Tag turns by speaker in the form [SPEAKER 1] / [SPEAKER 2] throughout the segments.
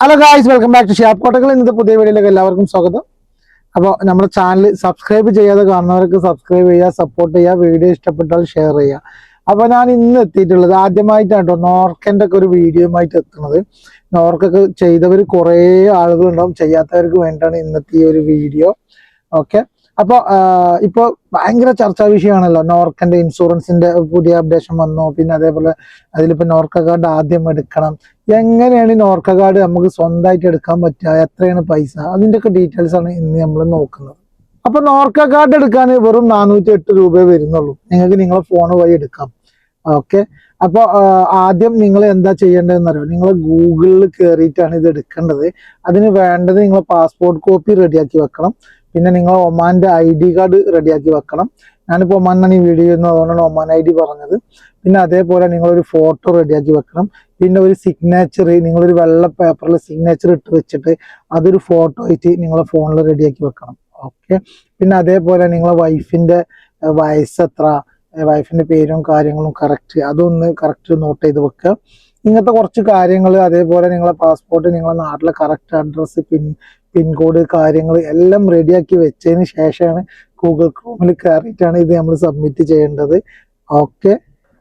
[SPEAKER 1] Hello guys welcome back to shop കോട്ടകൾ ഇന്നത്തെ പുതിയ വീഡിയോയിലേക്ക് എല്ലാവർക്കും സ്വാഗതം. അപ്പോൾ നമ്മുടെ ചാനൽ സബ്സ്ക്രൈബ് ചെയ്യാതെ കാണുന്നവർക്ക് സബ്സ്ക്രൈബ് ചെയ്യുക സപ്പോർട്ട് ചെയ്യുക വീഡിയോ ഇഷ്ടപ്പെട്ടാൽ ഷെയർ ചെയ്യുക. അപ്പോൾ ഞാൻ ഇന്ന് എത്തിയിട്ടുള്ളത് ആദ്യമായിട്ടാണ് കേട്ടോ നോർക്കന്റെ ഒക്കെ ഒരു വീഡിയോയുമായിട്ട് എത്തുന്നത്. നോർക്കൊക്കെ ചെയ്തവർ കുറേ ആളുകളുണ്ടാവും ചെയ്യാത്തവർക്ക് വേണ്ടിയിട്ടാണ് ഇന്നത്തെ ഈ ഒരു വീഡിയോ. ഓക്കെ അപ്പോൾ ഇപ്പോൾ ഭയങ്കര ചർച്ചാ വിഷയമാണല്ലോ. നോർക്കന്റെ ഇൻഷുറൻസിന്റെ പുതിയ അപ്ഡേഷൻ വന്നു. പിന്നെ അതേപോലെ അതിലിപ്പോൾ നോർക്ക കാർഡ് ആദ്യം എടുക്കണം. എങ്ങനെയാണ് നോർക്ക കാർഡ് നമുക്ക് സ്വന്തമായിട്ട് എടുക്കാൻ പറ്റുക? എത്രയാണ് പൈസ? അതിന്റെ ഒക്കെ ഡീറ്റെയിൽസ് ആണ് ഇന്ന് നമ്മൾ നോക്കുന്നത്. അപ്പൊ നോർക്ക കാർഡ് എടുക്കാൻ വെറും നാനൂറ്റി എട്ട് രൂപയെ വരുന്നുള്ളൂ. നിങ്ങൾക്ക് നിങ്ങളെ ഫോൺ വഴി എടുക്കാം. ഓക്കെ? അപ്പോൾ ആദ്യം നിങ്ങൾ എന്താ ചെയ്യേണ്ടതെന്ന് അറിയാം നിങ്ങൾ ഗൂഗിളിൽ കയറിയിട്ടാണ് ഇത് എടുക്കേണ്ടത്. അതിന് വേണ്ടത് നിങ്ങൾ പാസ്പോർട്ട് കോപ്പി റെഡിയാക്കി വെക്കണം. പിന്നെ നിങ്ങൾ ഒമാന്റെ ഐ ഡി കാർഡ് റെഡിയാക്കി വെക്കണം. ഞാനിപ്പോൾ ഒമാനാണ് ഈ വീഡിയോ ചെയ്യുന്നത് അതുകൊണ്ടാണ് ഒമാൻ ഐ ഡി പറഞ്ഞത്. പിന്നെ അതേപോലെ നിങ്ങളൊരു ഫോട്ടോ റെഡിയാക്കി വെക്കണം. പിന്നെ ഒരു സിഗ്നേച്ചർ നിങ്ങളൊരു വെള്ള പേപ്പറിൽ സിഗ്നേച്ചർ ഇട്ട് വെച്ചിട്ട് അതൊരു ഫോട്ടോ ആയിട്ട് നിങ്ങളെ ഫോണിൽ റെഡിയാക്കി വെക്കണം. ഓക്കെ പിന്നെ അതേപോലെ നിങ്ങളെ വൈഫിന്റെ വയസ്സ് എത്ര വൈഫിന്റെ പേരും കാര്യങ്ങളും കറക്റ്റ് അതൊന്ന് കറക്റ്റ് നോട്ട് ചെയ്ത് വെക്കുക. ഇങ്ങനത്തെ കുറച്ച് കാര്യങ്ങൾ അതേപോലെ നിങ്ങളെ പാസ്പോർട്ട് നിങ്ങളെ നാട്ടിലെ കറക്റ്റ് അഡ്രസ്സ് പിൻ പിൻകോഡ് കാര്യങ്ങൾ എല്ലാം റെഡിയാക്കി വെച്ചതിന് ശേഷമാണ് ഗൂഗിൾ ക്രോമിൽ കയറിയിട്ടാണ് ഇത് നമ്മൾ സബ്മിറ്റ് ചെയ്യേണ്ടത്. ഓക്കെ.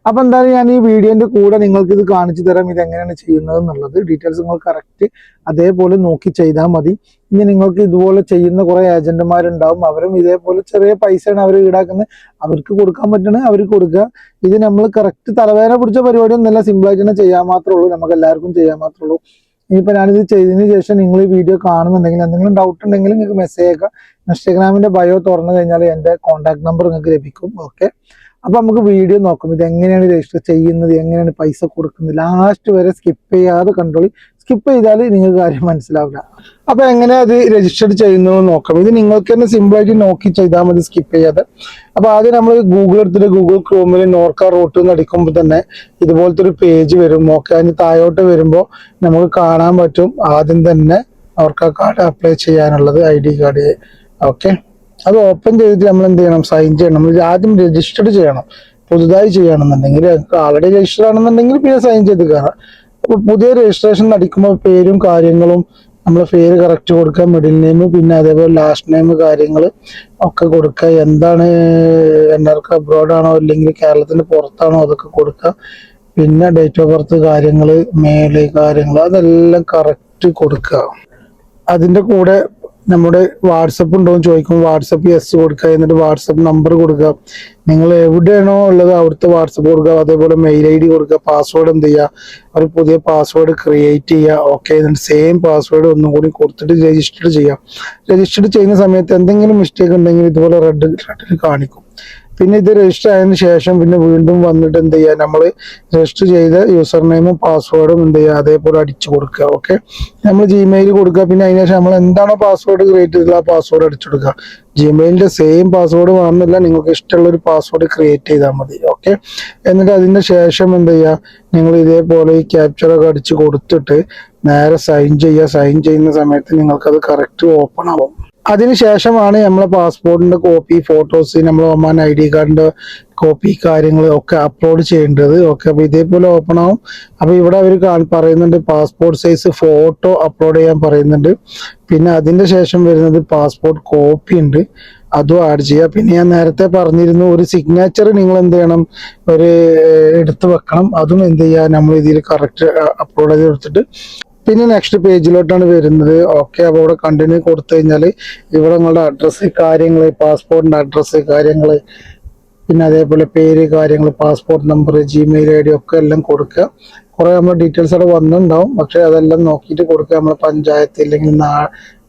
[SPEAKER 1] അപ്പൊ എന്തായാലും ഞാൻ ഈ വീഡിയോന്റെ കൂടെ നിങ്ങൾക്ക് ഇത് കാണിച്ചു തരാം ഇത് എങ്ങനെയാണ് ചെയ്യുന്നത് എന്നുള്ളത്. ഡീറ്റെയിൽസ് നിങ്ങൾ കറക്റ്റ് അതേപോലെ നോക്കി ചെയ്താൽ മതി. ഇനി നിങ്ങൾക്ക് ഇതുപോലെ ചെയ്യുന്ന കുറെ ഏജന്റുമാരുണ്ടാവും. അവരും ഇതേപോലെ ചെറിയ പൈസയാണ് അവർ ഈടാക്കുന്നത്. അവർക്ക് കൊടുക്കാൻ പറ്റണേ അവർ കൊടുക്കുക. ഇത് നമ്മൾ കറക്റ്റ് തലവേദന പിടിച്ച പരിപാടിയൊന്നുമല്ല. സിമ്പിൾ ആയിട്ട് തന്നെ ചെയ്യാൻ മാത്രമേ ഉള്ളൂ. നമുക്ക് എല്ലാവർക്കും ചെയ്യാൻ മാത്രമേ ഉള്ളൂ. ഇനിയിപ്പോൾ ഞാനിത് ചെയ്തതിന് ശേഷം നിങ്ങൾ ഈ വീഡിയോ കാണുന്നുണ്ടെങ്കിൽ എന്തെങ്കിലും ഡൗട്ട് ഉണ്ടെങ്കിൽ നിങ്ങൾക്ക് മെസ്സേജ് അയക്കാം. ഇൻസ്റ്റാഗ്രാമിന്റെ ബയോ തുറന്നു കഴിഞ്ഞാൽ എന്റെ കോൺടാക്ട് നമ്പർ നിങ്ങൾക്ക് ലഭിക്കും. ഓക്കെ അപ്പോൾ നമുക്ക് വീഡിയോ നോക്കും. ഇത് എങ്ങനെയാണ് രജിസ്റ്റർ ചെയ്യുന്നത്? എങ്ങനെയാണ് പൈസ കൊടുക്കുന്നത്? ലാസ്റ്റ് വരെ സ്കിപ്പ് ചെയ്യാതെ കണ്ടോളി സ്കിപ്പ് ചെയ്താൽ നിങ്ങൾക്ക് കാര്യം മനസ്സിലാവില്ല. അപ്പൊ എങ്ങനെ അത് രജിസ്റ്റർ ചെയ്യുന്നു നോക്കാം. ഇത് നിങ്ങൾക്ക് തന്നെ സിമ്പിൾ ആയിട്ട് നോക്കി ചെയ്താൽ മതി സ്കിപ്പ് ചെയ്യാതെ. അപ്പൊ ആദ്യം നമ്മൾ ഗൂഗിൾ എടുത്തിട്ട് ഗൂഗിൾ ക്രോമിൽ നോർക്ക റൂട്ട് എന്ന് അടിക്കുമ്പോൾ തന്നെ ഇതുപോലത്തെ ഒരു പേജ് വരും. നോക്കുക അതിന് താഴോട്ട് വരുമ്പോൾ നമുക്ക് കാണാൻ പറ്റും ആദ്യം തന്നെ നോർക്ക കാർഡ് അപ്ലൈ ചെയ്യാനുള്ളത് ഐ ഡി കാർഡ്. ഓക്കെ? അത് ഓപ്പൺ ചെയ്തിട്ട് നമ്മൾ എന്ത് ചെയ്യണം? സൈൻ ചെയ്യണം. ആദ്യം രജിസ്റ്റർ ചെയ്യണം. പുതുതായി ചെയ്യണമെന്നുണ്ടെങ്കിൽ ആൾറെഡി രജിസ്റ്റർ ആണെന്നുണ്ടെങ്കിൽ പിന്നെ സൈൻ ചെയ്ത് കയറാം പുതിയ രജിസ്ട്രേഷൻ അടിക്കുമ്പോൾ പേരും കാര്യങ്ങളും നമ്മൾ പേര് കറക്റ്റ് കൊടുക്കുക മിഡിൽ നെയിം പിന്നെ അതേപോലെ ലാസ്റ്റ് നെയിം കാര്യങ്ങൾ ഒക്കെ കൊടുക്കുക. എന്താണ് എല്ലാവർക്കും അബ്രോഡ് ആണോ അല്ലെങ്കിൽ കേരളത്തിന് പുറത്താണോ അതൊക്കെ കൊടുക്കുക. പിന്നെ ഡേറ്റ് ഓഫ് ബർത്ത് കാര്യങ്ങൾ മേൽ കാര്യങ്ങൾ അതെല്ലാം കറക്റ്റ് കൊടുക്കുക. അതിന്റെ കൂടെ നമ്മുടെ വാട്സപ്പ് ഉണ്ടോ എന്ന് ചോദിക്കും. വാട്സപ്പ് യെസ് കൊടുക്കുക എന്നിട്ട് വാട്സപ്പ് നമ്പർ കൊടുക്കുക. നിങ്ങൾ എവിടെയാണോ ഉള്ളത് അവിടുത്തെ വാട്സപ്പ് കൊടുക്കുക. അതേപോലെ മെയിൽ ഐ ഡി കൊടുക്കുക. പാസ്വേഡ് എന്ത് ചെയ്യുക? ഒരു പുതിയ പാസ്വേഡ് ക്രിയേറ്റ് ചെയ്യുക. ഓക്കെ എന്നിട്ട് സെയിം പാസ്വേഡ് ഒന്നും കൂടി കൊടുത്തിട്ട് രജിസ്റ്റർ ചെയ്യുക. രജിസ്റ്റർ ചെയ്യുന്ന സമയത്ത് എന്തെങ്കിലും മിസ്റ്റേക്ക് ഉണ്ടെങ്കിൽ ഇതുപോലെ റെഡ് റെഡിൽ കാണിക്കും. പിന്നെ ഇത് രജിസ്റ്റർ ആയതിനു ശേഷം പിന്നെ വീണ്ടും വന്നിട്ട് എന്ത് ചെയ്യുക നമ്മൾ രജിസ്റ്റർ ചെയ്ത യൂസർ നെയിമും പാസ്വേഡും എന്ത് ചെയ്യുക അതേപോലെ അടിച്ചു കൊടുക്കുക ഓക്കെ നമ്മൾ ജിമെയിൽ കൊടുക്കുക പിന്നെ അതിന് ശേഷം നമ്മൾ എന്താണോ പാസ്വേഡ് ക്രിയേറ്റ് ചെയ്തത് ആ പാസ്വേഡ് അടിച്ചു കൊടുക്കുക. ജിമെയിലിന്റെ സെയിം പാസ്വേഡ് വേണമെന്നില്ല നിങ്ങൾക്ക് ഇഷ്ടമുള്ള ഒരു പാസ്വേഡ് ക്രിയേറ്റ് ചെയ്താൽ മതി ഓക്കെ എന്നിട്ട് അതിന്റെ ശേഷം എന്ത് ചെയ്യുക നിങ്ങൾ ഇതേപോലെ ഈ ക്യാപ്ചറൊക്കെ അടിച്ച് കൊടുത്തിട്ട് നേരെ സൈൻ ചെയ്യുക. സൈൻ ചെയ്യുന്ന സമയത്ത് നിങ്ങൾക്കത് കറക്റ്റ് ഓപ്പൺ ആവും. അതിനുശേഷമാണ് നമ്മളെ പാസ്പോർട്ടിന്റെ കോപ്പി ഫോട്ടോസ് നമ്മൾ ഒമാൻ ഐ ഡി കാർഡിന്റെ കോപ്പി കാര്യങ്ങൾ ഒക്കെ അപ്ലോഡ് ചെയ്യേണ്ടത്. ഓക്കെ അപ്പൊ ഇതേപോലെ ഓപ്പൺ ആവും. അപ്പൊ ഇവിടെ അവർ പറയുന്നുണ്ട് പാസ്പോർട്ട് സൈസ് ഫോട്ടോ അപ്ലോഡ് ചെയ്യാൻ പറയുന്നുണ്ട്. പിന്നെ അതിന്റെ ശേഷം വരുന്നത് പാസ്പോർട്ട് കോപ്പി ഉണ്ട്. അതും ആഡ് ചെയ്യുക പിന്നെ ഞാൻ നേരത്തെ പറഞ്ഞിരുന്നു ഒരു സിഗ്നേച്ചർ നിങ്ങൾ എന്ത് ചെയ്യണം? ഒരു എടുത്തു വെക്കണം. അതും എന്ത് ചെയ്യുക നമ്മൾ ഇതിൽ കറക്റ്റ് അപ്ലോഡ് ചെയ്ത് കൊടുത്തിട്ട് പിന്നെ നെക്സ്റ്റ് പേജിലോട്ടാണ് വരുന്നത്. ഓക്കെ അപ്പോൾ ഇവിടെ കണ്ടിന്യൂ കൊടുത്തു കഴിഞ്ഞാൽ ഇവിടെ നിങ്ങളുടെ അഡ്രസ്സ് കാര്യങ്ങൾ പാസ്പോർട്ടിന്റെ അഡ്രസ്സ് കാര്യങ്ങൾ പിന്നെ അതേപോലെ പേര് കാര്യങ്ങൾ passport number Gmail I D ഒക്കെ എല്ലാം കൊടുക്കുക. കുറേ നമ്മൾ ഡീറ്റെയിൽസ് അവിടെ വന്നിട്ടുണ്ടാവും. പക്ഷേ അതെല്ലാം നോക്കിയിട്ട് കൊടുക്കുക. നമ്മൾ പഞ്ചായത്ത് അല്ലെങ്കിൽ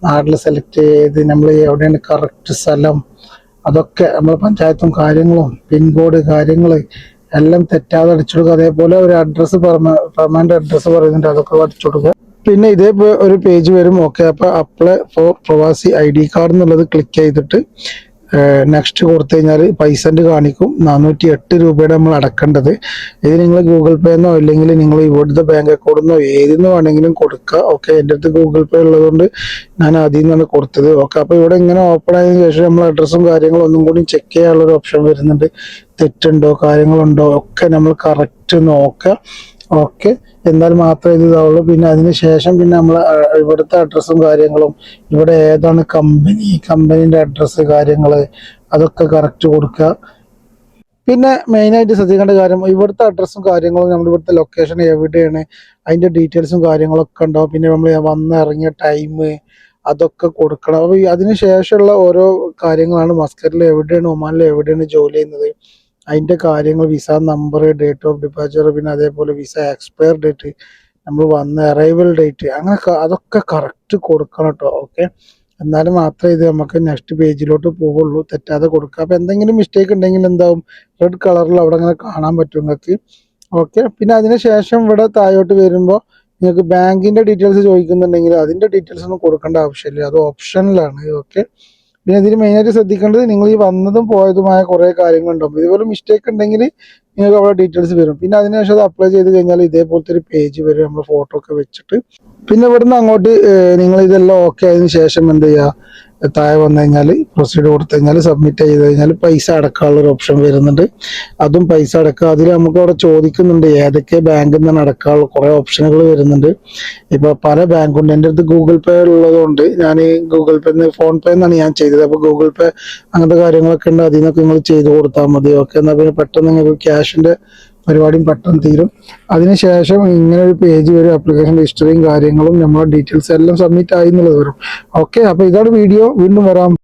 [SPEAKER 1] നാട്ടിൽ സെലക്ട് ചെയ്ത് നമ്മൾ എവിടെയാണ് കറക്റ്റ് സ്ഥലം അതൊക്കെ നമ്മൾ പഞ്ചായത്തും കാര്യങ്ങളും പിൻകോഡ് കാര്യങ്ങൾ എല്ലാം തെറ്റാതെ അടിച്ചു കൊടുക്കുക. അതേപോലെ ഒരു അഡ്രസ്സ് പെർമനന്റ് അഡ്രസ്സ് പറയുന്നുണ്ട്. അതൊക്കെ അടിച്ചു കൊടുക്കുക. പിന്നെ ഇതേ ഒരു പേജ് വരും. ഓക്കെ അപ്പൊ അപ്ലൈ ഫോർ പ്രവാസി ഐ ഡി കാർഡ് എന്നുള്ളത് ക്ലിക്ക് ചെയ്തിട്ട് നെക്സ്റ്റ് കൊടുത്തു കഴിഞ്ഞാൽ പൈസ കാണിക്കും. നാനൂറ്റി എട്ട് രൂപയുടെ നമ്മൾ അടക്കേണ്ടത്. ഇത് നിങ്ങൾ ഗൂഗിൾ പേ എന്നോ അല്ലെങ്കിൽ നിങ്ങൾ ഇവിടുത്തെ ബാങ്ക് അക്കൗണ്ടിന്നോ ഏതിന്ന് വേണമെങ്കിലും കൊടുക്കുക. ഓക്കെ എന്റെ അടുത്ത് ഗൂഗിൾ പേ ഉള്ളതുകൊണ്ട് ഞാൻ അതിൽ നിന്നാണ് കൊടുത്തത്. ഓക്കെ അപ്പോൾ ഇവിടെ ഇങ്ങനെ ഓപ്പൺ ആയതിനു ശേഷം നമ്മൾ അഡ്രസ്സും കാര്യങ്ങളും ഒന്നും കൂടി ചെക്ക് ചെയ്യാനുള്ള ഒരു ഓപ്ഷൻ വരുന്നുണ്ട്. തെറ്റുണ്ടോ കാര്യങ്ങളുണ്ടോ ഒക്കെ നമ്മൾ കറക്റ്റ് നോക്കുക. ഓക്കെ. എന്നാൽ മാത്രമേ ഇത് ഇതാവുള്ളൂ. പിന്നെ അതിന് ശേഷം പിന്നെ നമ്മൾ ഇവിടുത്തെ അഡ്രസ്സും കാര്യങ്ങളും ഇവിടെ ഏതാണ് കമ്പനി കമ്പനീന്റെ അഡ്രസ്സ് കാര്യങ്ങൾ അതൊക്കെ കറക്റ്റ് കൊടുക്കുക പിന്നെ മെയിനായിട്ട് ശ്രദ്ധിക്കേണ്ട കാര്യം ഇവിടുത്തെ അഡ്രസ്സും കാര്യങ്ങളും നമ്മുടെ ഇവിടുത്തെ ലൊക്കേഷൻ എവിടെയാണ് അതിന്റെ ഡീറ്റെയിൽസും കാര്യങ്ങളൊക്കെ ഉണ്ടാവും പിന്നെ നമ്മൾ വന്ന് ഇറങ്ങിയ ടൈം അതൊക്കെ കൊടുക്കണം. അപ്പോൾ അതിന് ശേഷമുള്ള ഓരോ കാര്യങ്ങളാണ് മസ്കറിൽ എവിടെയാണ് ഒമാനിൽ എവിടെയാണ് ജോലി ചെയ്യുന്നത് അതിന്റെ കാര്യങ്ങൾ visa number date of departure പിന്നെ അതേപോലെ വിസ എക്സ്പയർ ഡേറ്റ് നമ്മൾ വന്ന അറൈവൽ ഡേറ്റ് അങ്ങനെ അതൊക്കെ കറക്റ്റ് കൊടുക്കണം കേട്ടോ ഓക്കെ എന്നാലും മാത്രമേ ഇത് നമുക്ക് നെക്സ്റ്റ് പേജിലോട്ട് പോവുള്ളൂ തെറ്റാതെ കൊടുക്കുക. അപ്പോൾ എന്തെങ്കിലും മിസ്റ്റേക്ക് ഉണ്ടെങ്കിൽ എന്താവും? റെഡ് കളറിൽ അവിടെ അങ്ങനെ കാണാൻ പറ്റും നിങ്ങൾക്ക് ഓക്കെ പിന്നെ അതിന് ശേഷം ഇവിടെ താഴോട്ട് വരുമ്പോൾ നിങ്ങൾക്ക് ബാങ്കിന്റെ ഡീറ്റെയിൽസ് ചോദിക്കുന്നുണ്ടെങ്കിൽ അതിന്റെ ഡീറ്റെയിൽസ് ഒന്നും കൊടുക്കേണ്ട ആവശ്യമില്ല അത് ഓപ്ഷനിലാണ് ഓക്കെ പിന്നെ ഇതിൽ മെയിനായിട്ട് ശ്രദ്ധിക്കേണ്ടത് നിങ്ങൾ ഈ വന്നതും പോയതുമായ കുറേ കാര്യങ്ങളുണ്ടാവും. ഇതുപോലെ മിസ്റ്റേക്ക് ഉണ്ടെങ്കിൽ നിങ്ങൾക്ക് അവിടെ ഡീറ്റെയിൽസ് വരും. പിന്നെ അതിനുശേഷം അത് അപ്ലൈ ചെയ്ത് കഴിഞ്ഞാൽ ഇതേപോലത്തെ ഒരു പേജ് വരും നമ്മൾ ഫോട്ടോ ഒക്കെ വെച്ചിട്ട് പിന്നെ ഇവിടുന്ന് അങ്ങോട്ട് നിങ്ങൾ ഇതെല്ലാം ഓക്കെ ആയതിനു ശേഷം എന്ത് ചെയ്യുക താഴെ വന്നു കഴിഞ്ഞാൽ പ്രൊസീഡ് കൊടുത്തു കഴിഞ്ഞാൽ സബ്മിറ്റ് ചെയ്ത് കഴിഞ്ഞാൽ പൈസ അടക്കാനുള്ള ഒരു ഓപ്ഷൻ വരുന്നുണ്ട്. അതും പൈസ അടക്കുക. അതിൽ നമുക്ക് അവിടെ ചോദിക്കുന്നുണ്ട് ഏതൊക്കെ ബാങ്കിൽ നിന്നാണ് അടക്കാനുള്ള കുറേ ഓപ്ഷനുകൾ വരുന്നുണ്ട്. ഇപ്പൊ പല ബാങ്കുണ്ട് എന്റെ അടുത്ത് ഗൂഗിൾ പേ ഉള്ളതുകൊണ്ട് ഞാൻ ഗൂഗിൾ പേ ഫോൺ പേ എന്നാണ് ഞാൻ ചെയ്തത്. അപ്പൊ ഗൂഗിൾ പേ അങ്ങനത്തെ കാര്യങ്ങളൊക്കെ ഉണ്ട്. അതിൽ നിന്നൊക്കെ നിങ്ങൾ ചെയ്ത് കൊടുത്താൽ മതി. ഓക്കെ എന്നാൽ പിന്നെ പെട്ടെന്ന് നിങ്ങൾക്ക് ക്യാഷിന്റെ പരിപാടിയും പെട്ടെന്ന് തീരും. അതിനുശേഷം ഇങ്ങനെ ഒരു പേജ് വരും ആപ്ലിക്കേഷൻ ഹിസ്റ്ററിയും കാര്യങ്ങളും നമ്മുടെ ഡീറ്റെയിൽസ് എല്ലാം സബ്മിറ്റ് ആയി എന്നുള്ളത് വരും. ഓക്കെ അപ്പൊ ഇതാണ് വീഡിയോ വീണ്ടും വരാം.